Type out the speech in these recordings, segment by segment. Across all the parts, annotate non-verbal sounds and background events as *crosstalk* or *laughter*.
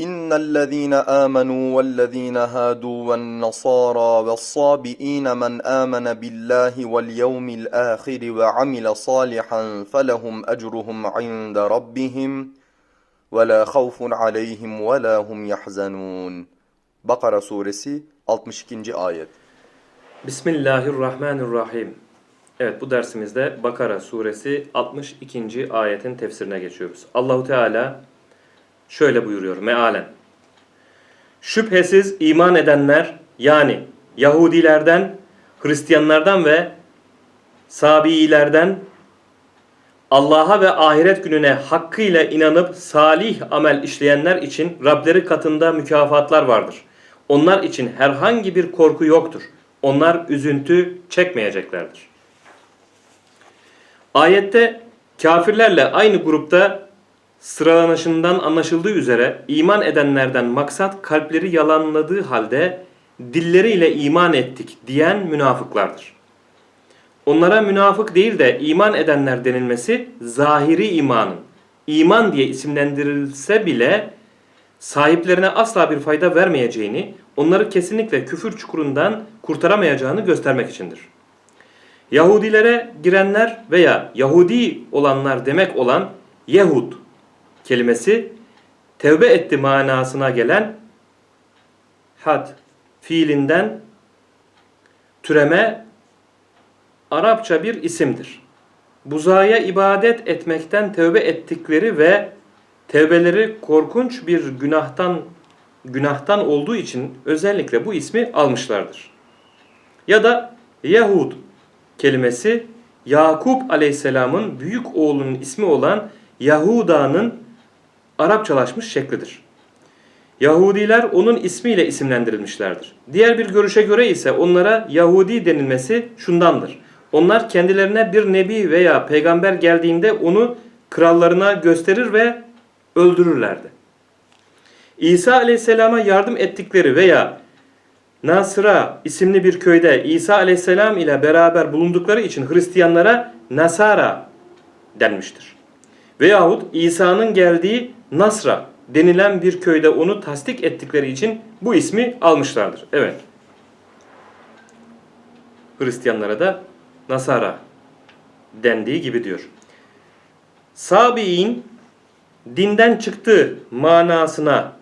إن الذين آمنوا والذين هادوا والنصارى والصابئين من آمن بالله واليوم الآخر وعمل صالحا فلهم أجرهم عند ربهم ولا خوف عليهم ولا هم يحزنون Bakara suresi 62. ayet. Bismillahirrahmanirrahim. Evet bu dersimizde Bakara suresi 62. ayetin tefsirine geçiyoruz. Allahu Teala şöyle buyuruyor mealen. Şüphesiz iman edenler yani Yahudilerden, Hristiyanlardan ve Sabiilerden Allah'a ve ahiret gününe hakkıyla inanıp salih amel işleyenler için Rableri katında mükafatlar vardır. Onlar için herhangi bir korku yoktur. Onlar üzüntü çekmeyeceklerdir. Ayette kafirlerle aynı grupta sıralanışından anlaşıldığı üzere iman edenlerden maksat kalpleri yalanladığı halde dilleriyle iman ettik diyen münafıklardır. Onlara münafık değil de iman edenler denilmesi zahiri imanın iman diye isimlendirilse bile sahiplerine asla bir fayda vermeyeceğini, onları kesinlikle küfür çukurundan kurtaramayacağını göstermek içindir. Yahudilere girenler veya Yahudi olanlar demek olan Yehud kelimesi tevbe etti manasına gelen had fiilinden türeme Arapça bir isimdir. Buzaya ibadet etmekten tövbe ettikleri ve tevbeleri korkunç bir günahtan günahtan olduğu için özellikle bu ismi almışlardır. Ya da Yahud kelimesi Yakup Aleyhisselam'ın büyük oğlunun ismi olan Yahuda'nın Arapçalaşmış şeklidir. Yahudiler onun ismiyle isimlendirilmişlerdir. Diğer bir görüşe göre ise onlara Yahudi denilmesi şundandır. Onlar kendilerine bir nebi veya peygamber geldiğinde onu krallarına gösterir ve öldürürlerdi. İsa aleyhisselama yardım ettikleri veya Nasra isimli bir köyde İsa aleyhisselam ile beraber bulundukları için Hristiyanlara Nasara denmiştir. Veyahut İsa'nın geldiği Nasra denilen bir köyde onu tasdik ettikleri için bu ismi almışlardır. Evet. Hristiyanlara da Nasara dendiği gibi diyor. Sabi'in dinden çıktı manasına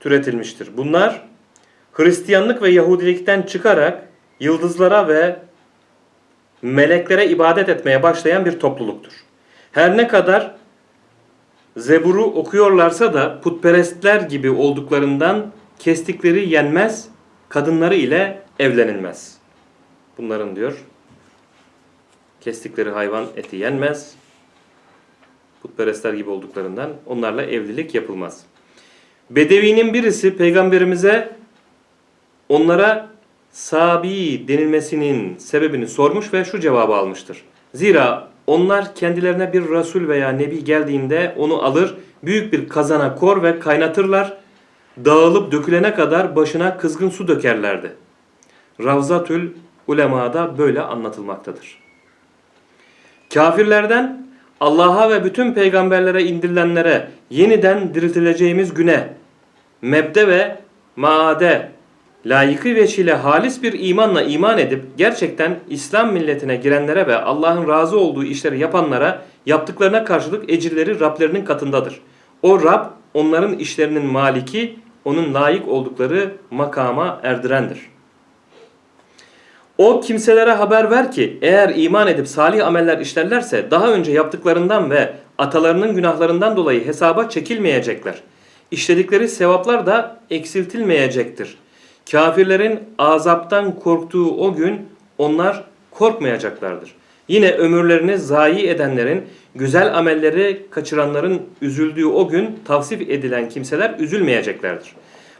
türetilmiştir. Bunlar Hristiyanlık ve Yahudilikten çıkarak yıldızlara ve meleklere ibadet etmeye başlayan bir topluluktur. Her ne kadar Zebur'u okuyorlarsa da putperestler gibi olduklarından kestikleri yenmez, kadınları ile evlenilmez. Bunların diyor kestikleri hayvan eti yenmez. Putperestler gibi olduklarından onlarla evlilik yapılmaz. Bedevinin birisi peygamberimize onlara Sabi denilmesinin sebebini sormuş ve şu cevabı almıştır. Zira onlar kendilerine bir Resul veya Nebi geldiğinde onu alır, büyük bir kazana kor ve kaynatırlar, dağılıp dökülene kadar başına kızgın su dökerlerdi. Ravzatül Ulema'da böyle anlatılmaktadır. Kafirlerden Allah'a ve bütün peygamberlere indirilenlere yeniden diriltileceğimiz güne, mebde ve maade layıkı veçile halis bir imanla iman edip gerçekten İslam milletine girenlere ve Allah'ın razı olduğu işleri yapanlara yaptıklarına karşılık ecirleri Rablerinin katındadır. O Rab onların işlerinin maliki, onun layık oldukları makama erdirendir. O kimselere haber ver ki eğer iman edip salih ameller işlerlerse daha önce yaptıklarından ve atalarının günahlarından dolayı hesaba çekilmeyecekler. İşledikleri sevaplar da eksiltilmeyecektir. Kafirlerin azaptan korktuğu o gün onlar korkmayacaklardır. Yine ömürlerini zayi edenlerin, güzel amelleri kaçıranların üzüldüğü o gün tavsif edilen kimseler üzülmeyeceklerdir.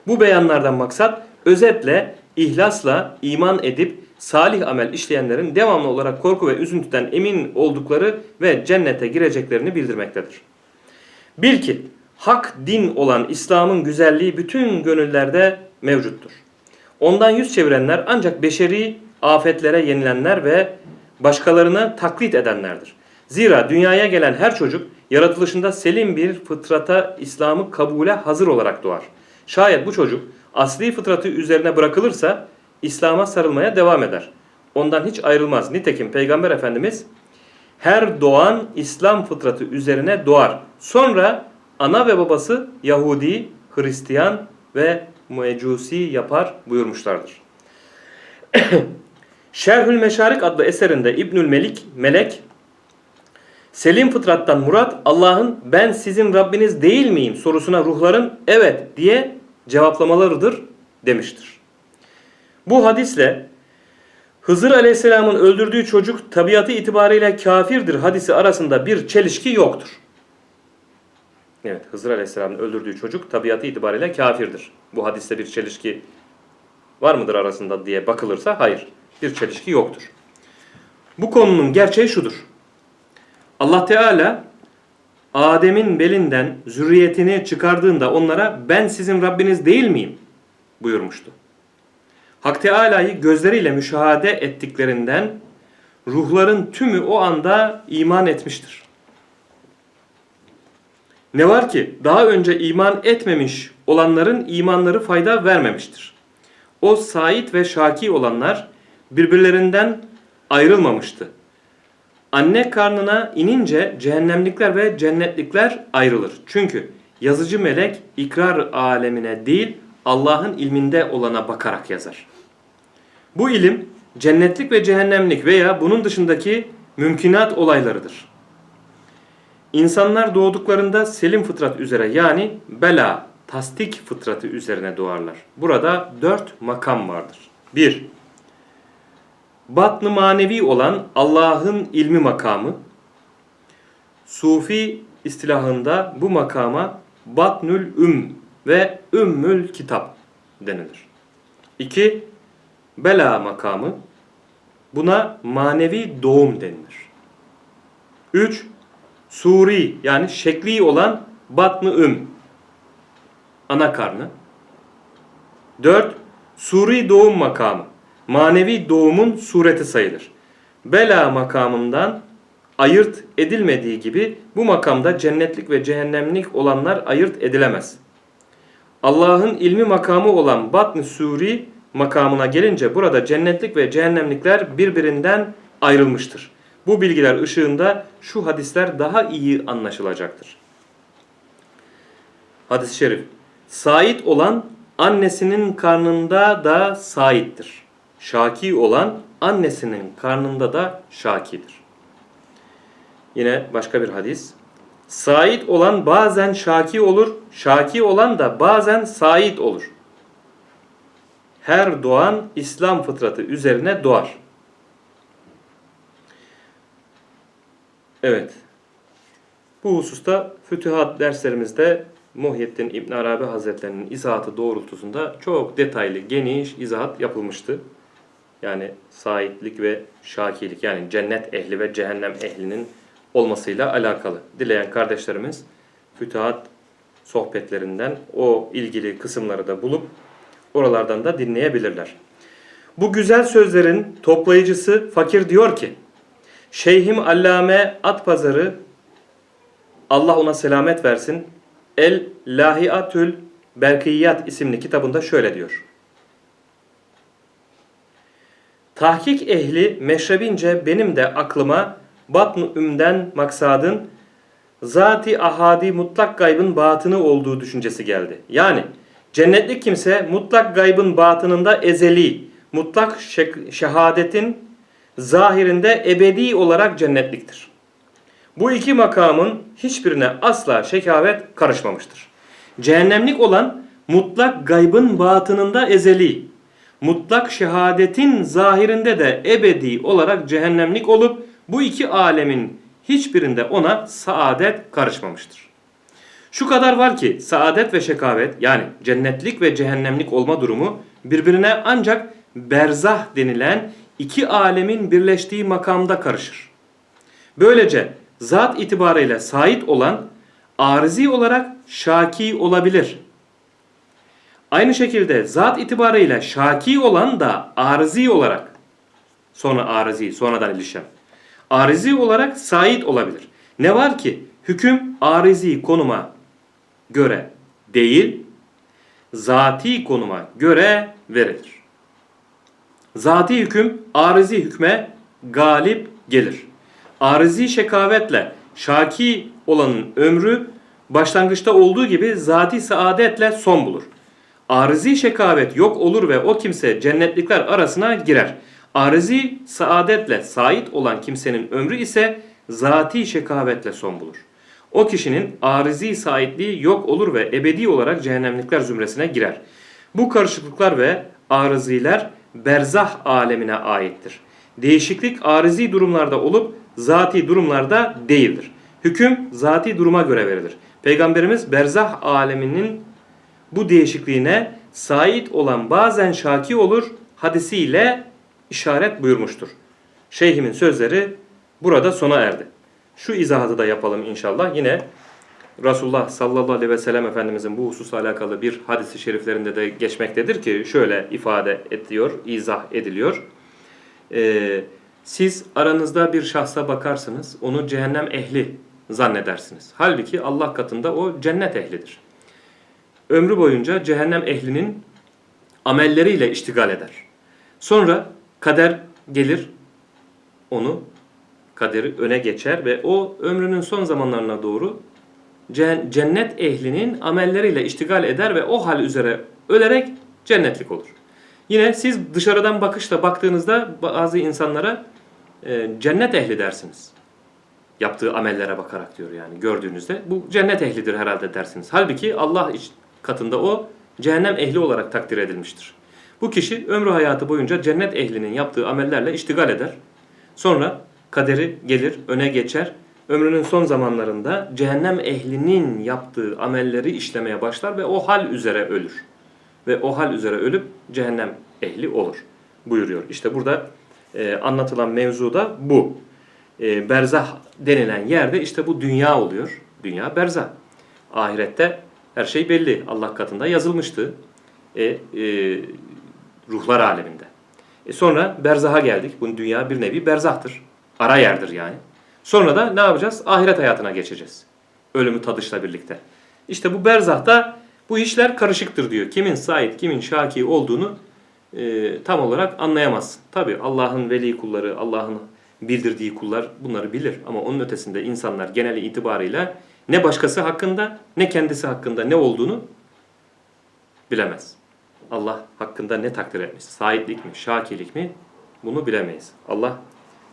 Bu beyanlardan maksat özetle ihlasla iman edip salih amel işleyenlerin devamlı olarak korku ve üzüntüden emin oldukları ve cennete gireceklerini bildirmektedir. Bil ki hak din olan İslam'ın güzelliği bütün gönüllerde mevcuttur. Ondan yüz çevirenler ancak beşeri afetlere yenilenler ve başkalarına taklit edenlerdir. Zira dünyaya gelen her çocuk yaratılışında selim bir fıtrata İslam'ı kabule hazır olarak doğar. Şayet bu çocuk asli fıtratı üzerine bırakılırsa İslam'a sarılmaya devam eder. Ondan hiç ayrılmaz. Nitekim Peygamber Efendimiz her doğan İslam fıtratı üzerine doğar. Sonra ana ve babası Yahudi, Hristiyan ve Mecusi yapar buyurmuşlardır. *coughs* Şerhül Meşarik adlı eserinde İbnül Melik, Melek, Selim fıtrattan murat Allah'ın ben sizin Rabbiniz değil miyim sorusuna ruhların evet diye cevaplamalarıdır demiştir. Bu hadisle Hızır Aleyhisselam'ın öldürdüğü çocuk tabiatı itibariyle kafirdir hadisi arasında bir çelişki yoktur. Evet Hızır Aleyhisselam'ın öldürdüğü çocuk tabiatı itibariyle kafirdir. Bu hadiste bir çelişki var mıdır arasında diye bakılırsa hayır. Bir çelişki yoktur. Bu konunun gerçeği şudur. Allah Teala Adem'in belinden zürriyetini çıkardığında onlara ben sizin Rabbiniz değil miyim buyurmuştu. Hak Teala'yı gözleriyle müşahede ettiklerinden ruhların tümü o anda iman etmiştir. Ne var ki daha önce iman etmemiş olanların imanları fayda vermemiştir. O sait ve şaki olanlar birbirlerinden ayrılmamıştı. Anne karnına inince cehennemlikler ve cennetlikler ayrılır. Çünkü yazıcı melek ikrar alemine değil Allah'ın ilminde olana bakarak yazar. Bu ilim cennetlik ve cehennemlik veya bunun dışındaki mümkünat olaylarıdır. İnsanlar doğduklarında selim fıtrat üzere yani bela, tasdik fıtratı üzerine doğarlar. Burada dört makam vardır. 1. Batn-ı manevi olan Allah'ın ilmi makamı. Sufi istilahında bu makama Batnül Üm ve Ümmül Kitap denilir. 2. Bela makamı. Buna manevi doğum denilir. 3. Suri yani şekli olan Batn-ı Üm. Ana karnı. 4. Suri doğum makamı. Manevi doğumun sureti sayılır. Bela makamından ayırt edilmediği gibi bu makamda cennetlik ve cehennemlik olanlar ayırt edilemez. Allah'ın ilmi makamı olan Batn-ı Suri makamına gelince burada cennetlik ve cehennemlikler birbirinden ayrılmıştır. Bu bilgiler ışığında şu hadisler daha iyi anlaşılacaktır. Hadis-i şerif. Sait olan annesinin karnında da saittir. Şaki olan annesinin karnında da şakidir. Yine başka bir hadis. Sait olan bazen şaki olur, şaki olan da bazen sait olur. Her doğan İslam fıtratı üzerine doğar. Evet. Bu hususta fütühat derslerimizde Muhyiddin İbn Arabi Hazretlerinin izahatı doğrultusunda çok detaylı, geniş izahat yapılmıştı. Yani saitlik ve şakilik yani cennet ehli ve cehennem ehlinin olmasıyla alakalı. Dileyen kardeşlerimiz fütühat sohbetlerinden o ilgili kısımları da bulup oralardan da dinleyebilirler. Bu güzel sözlerin toplayıcısı fakir diyor ki Şeyhim Allame Atpazarı Allah ona selamet versin. El Lahiatül Berkiyat isimli kitabında şöyle diyor. Tahkik ehli meşrebince benim de aklıma batn ümden maksadın zati ahadi mutlak gaybın batını olduğu düşüncesi geldi. Yani cennetlik kimse mutlak gaybın batınında ezeli, mutlak şehadetin zahirinde ebedi olarak cennetliktir. Bu iki makamın hiçbirine asla şekavet karışmamıştır. Cehennemlik olan mutlak gaybın batınında ezeli, mutlak şehadetin zahirinde de ebedi olarak cehennemlik olup bu iki alemin hiçbirinde ona saadet karışmamıştır. Şu kadar var ki saadet ve şekavet yani cennetlik ve cehennemlik olma durumu birbirine ancak berzah denilen iki alemin birleştiği makamda karışır. Böylece zat itibarıyla sait olan arzi olarak şaki olabilir. Aynı şekilde zat itibarıyla şaki olan da arzi olarak sonra arzi sonradan ilişen Arizi olarak sait olabilir. Ne var ki hüküm arizi konuma göre değil, zati konuma göre verilir. Zati hüküm arizi hükme galip gelir. Arizi şekavetle şaki olanın ömrü başlangıçta olduğu gibi zati saadetle son bulur. Arizi şekavet yok olur ve o kimse cennetlikler arasına girer. Arizi saadetle sait olan kimsenin ömrü ise zati şekavetle son bulur. O kişinin arizi saitliği yok olur ve ebedi olarak cehennemlikler zümresine girer. Bu karışıklıklar ve arıziler berzah alemine aittir. Değişiklik arizi durumlarda olup zati durumlarda değildir. Hüküm zati duruma göre verilir. Peygamberimiz berzah aleminin bu değişikliğine sait olan bazen şaki olur hadisiyle işaret buyurmuştur. Şeyhimin sözleri burada sona erdi. Şu izahatı da yapalım inşallah. Yine Resulullah sallallahu aleyhi ve sellem Efendimizin bu hususla alakalı bir hadisi şeriflerinde de geçmektedir ki şöyle ifade ediyor, izah ediliyor. Ee, siz aranızda bir şahsa bakarsınız, onu cehennem ehli zannedersiniz. Halbuki Allah katında o cennet ehlidir. Ömrü boyunca cehennem ehlinin amelleriyle iştigal eder. Sonra kader gelir, onu kaderi öne geçer ve o ömrünün son zamanlarına doğru cennet ehlinin amelleriyle iştigal eder ve o hal üzere ölerek cennetlik olur. Yine siz dışarıdan bakışla baktığınızda bazı insanlara e, cennet ehli dersiniz. Yaptığı amellere bakarak diyor yani gördüğünüzde bu cennet ehlidir herhalde dersiniz. Halbuki Allah katında o cehennem ehli olarak takdir edilmiştir. Bu kişi ömrü hayatı boyunca cennet ehlinin yaptığı amellerle iştigal eder. Sonra kaderi gelir, öne geçer. Ömrünün son zamanlarında cehennem ehlinin yaptığı amelleri işlemeye başlar ve o hal üzere ölür. Ve o hal üzere ölüp cehennem ehli olur buyuruyor. İşte burada e, anlatılan mevzu da bu. E, berzah denilen yerde işte bu dünya oluyor. Dünya berzah. Ahirette her şey belli. Allah katında yazılmıştı. E, e, ruhlar aleminde. E sonra berzaha geldik. Bu dünya bir nevi berzahtır. Ara yerdir yani. Sonra da ne yapacağız? Ahiret hayatına geçeceğiz. Ölümü tadışla birlikte. İşte bu berzahta bu işler karışıktır diyor. Kimin sait, kimin şaki olduğunu e, tam olarak anlayamazsın. Tabi Allah'ın veli kulları, Allah'ın bildirdiği kullar bunları bilir. Ama onun ötesinde insanlar geneli itibarıyla ne başkası hakkında ne kendisi hakkında ne olduğunu bilemez. Allah hakkında ne takdir etmiş? Saitlik mi, şakilik mi? Bunu bilemeyiz. Allah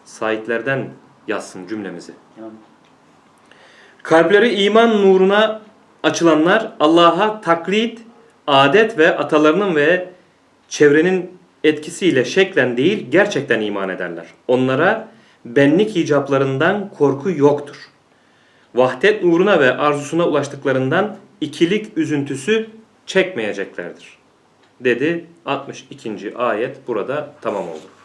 saitlerden yazsın cümlemizi. Kalpleri iman nuruna açılanlar Allah'a taklit, adet ve atalarının ve çevrenin etkisiyle şeklen değil gerçekten iman ederler. Onlara benlik icaplarından korku yoktur. Vahdet nuruna ve arzusuna ulaştıklarından ikilik üzüntüsü çekmeyeceklerdir. Dedi 62. ayet burada tamam oldu.